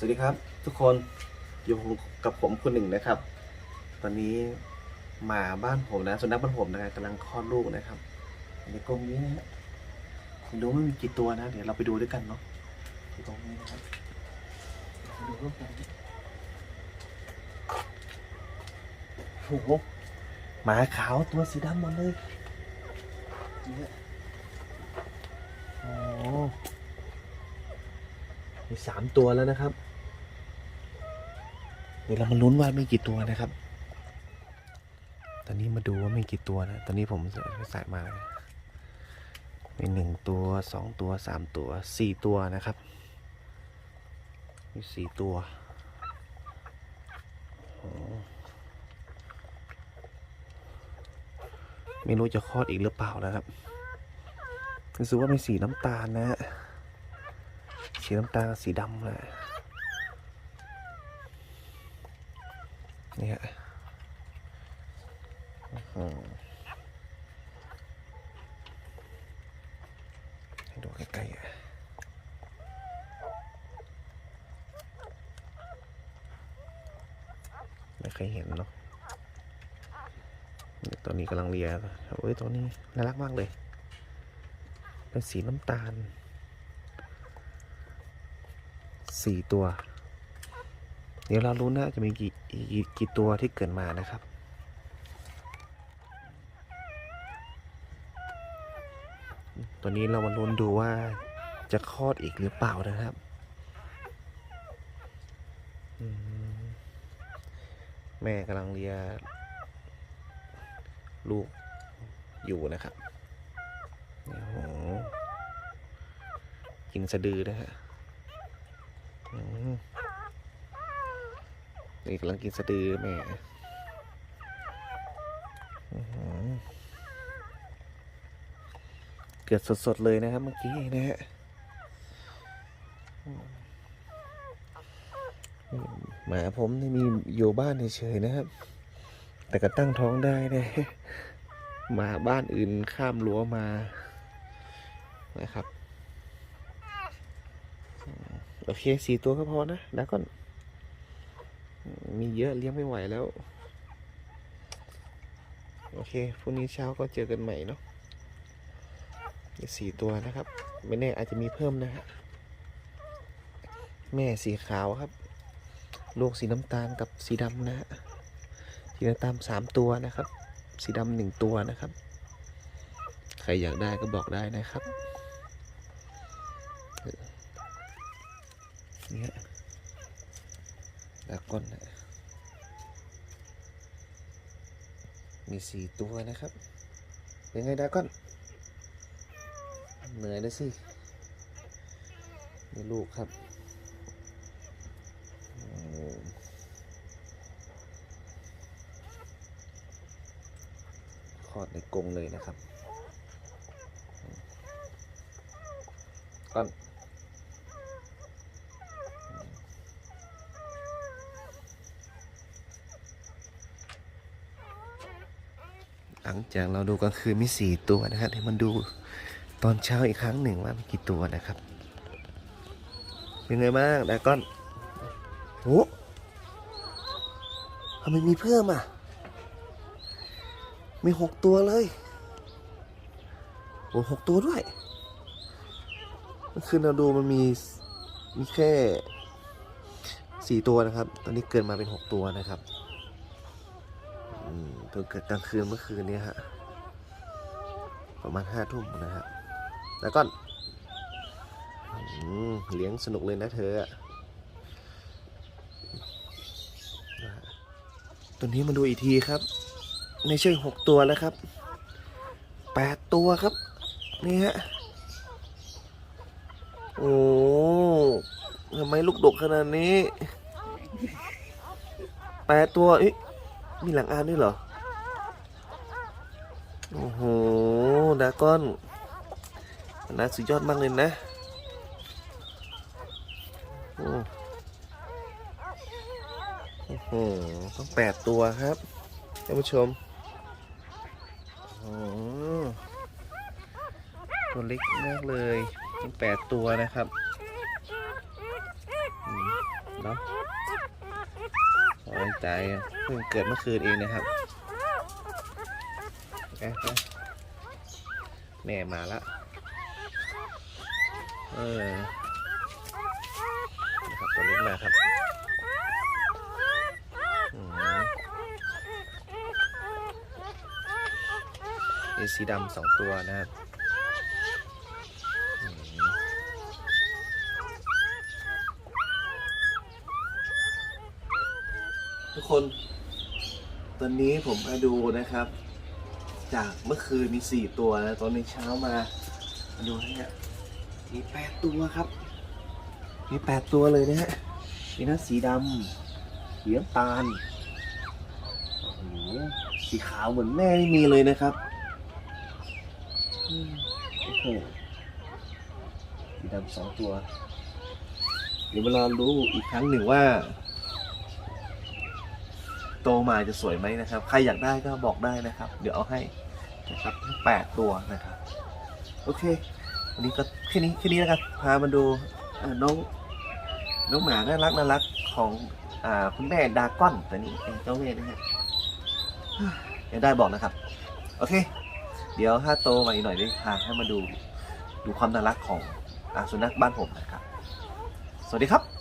สวัสดีครับ ทุกคนอยู่กับผมคนหนึ่งนะครับ ตอนนี้หมาบ้านผมนะสุนัขบ้านผมนะครับกำลังคลอดลูกนะครับในกรงนี้นะฮะไม่รู้มันมีกี่ตัวนะ เดี๋ยวเราไปดูด้วยกันเนาะอยู่ตรงนี้นะครับดูร่วมกันโอ้โหหมาขาวตัวสีดำหมดเลยนี่ยโอ้ มีสามตัวแล้วนะครับ ดี๋ยวเรามาลุ้นว่ามีกี่ตัวนะครับ ตอนนี้มาดูว่ามีกี่ตัวนะ ตอนนี้ผมใส่มานะมีหนึ่งตัวสองตัวสามตัวสี่ตัวนะครับ มีสี่ตัวไม่รู้จะคลอดอีกหรือเปล่านะครับรู้สึกว่าเป็นสีน้ำตาลนะฮะสีน้ำตาลกับสีดำเล นี่ฮะอื้อหือให้ดูใกล้ๆอะไม่เคยเห็นเนาะตัวนี้กำลังเลียโอ้ยตัวนี้น่ารักมากเลย เป็นสีน้ำตาลสี่ตัว เดี๋ยวเรารู้นะจะมีกี่กี่กี่ตัวที่เกิดมานะครับตัวนี้เรามาลุ้นดูว่าจะคลอดอีกหรือเปล่านะครับ แม่กำลังเลียลูกอยู่นะครับโอ้โหกินสะดือนะฮะ นี่กำลังกินสะดือแม่อื้อหือเกิดสดๆเลยนะครับเมื่อกี้นะฮะหมาผมนี่มีอยู่บ้านเฉยๆนะครับ แต่ก็ตั้งท้องได้นะหมาบ้านอื่นข้ามรั้วมานะครับ โอเคสี่ตัวก็พอนะแล้วก่อน มีเยอะเลี้ยงไม่ไหวแล้ว โอเคพรุ่งนี้เช้าก็เจอกันใหม่เนาะสี่ตัวนะครับ ไม่แน่อาจจะมีเพิ่มนะฮะแม่สีขาวครับ ลูกสีน้ำตาลกับสีดำนะฮะสีน้ำตาลสามตัวนะครับ สีดำหนึ่งตัวนะครับ ใครอยากได้ก็บอกได้นะครับเนี่ยดราก้อนนะ มีสี่ตัวนะครับเป็นไงดาก้อน เหนื่อยนะสินี่ลูกครับคลอดในกรงเลยนะครับก้อน หลังจากเราดูกลางคืนมีสี่ตัวนะครับเดี๋ยวมันดูตอนเช้าอีกครั้งหนึ่งว่ามีกี่ตัวนะครับ เป็นไงบ้างดาก้อนโอ้ทำไมมีเพิ่มอะ มีหกตัวเลยโอ้หกตัวด้วยเมื่อคืนเราดูมันมีมีแค่สี่ตัวนะครับ ตอนนี้เกินมาเป็นหกตัวนะครับ ตัวเกิดกลางคืนเมื่อคืนนี้ฮะ ประมาณห้าทุ่มนะฮะแล้วก็เลี้ยงสนุกเลยนะเธออะตัวนี้มาดูอีกทีครับ ไม่ใช่หกตัวแล้วครับแปดตัวครับ นี่ฮะ โอ้ทำไมลูกดกขนาดนี้แปดตัวเอ๊ะมีหลังอานด้วยเหรอ โอ้โหดากอนน่าสุดยอดมากเลยนะโอ้โหต้องแปดตัวครับท่านผู้ชมโอ้โหตัวเล็กมากเลยต้องแปดตัวนะครับเนาะไว้ใจเพิ่งเกิดเมื่อคืนเองนะครับ เอ๊ะเอ๊ะแม่มาละเออนะครับตัวเล็กมาครับอืมมีสีดำสองตัวนะครับทุกคน ตอนนี้ผมมาดูนะครับ จากเมื่อคืนมีสี่ตัวนะตอนนี้เช้ามามาดูเนี่ยมีแปดตัวครับ มีแปดตัวเลยนะฮะมีน้าสีดำสีน้ำตาลโอ้โหสีขาวเหมือนแม่ไม่มีเลยนะครับโอ้โหสีดำสองตัว เดี๋ยวมารอรู้อีกครั้งหนึ่งว่า ตมาจะสวยไหมนะครับ ใครอยากได้ก็บอกได้นะครับ เดี๋ยวเอาให้นะครับแปดตัวนะครับ โอเค วันนี้ก็แค่นี้แค่นี้นะครับพามาดูน้องน้องหมาน่ารักน่ารักของอคุณแม่ดาก้อนตัวนี้เจ้าแม่นะฮะอยากได้บอกนะครับ โอเค เดี๋ยวถ้าโตมาอีกหน่อยได้พาให้มาดูดูความน่ารักของอสุนัขบ้านผมนะครับ สวัสดีครับ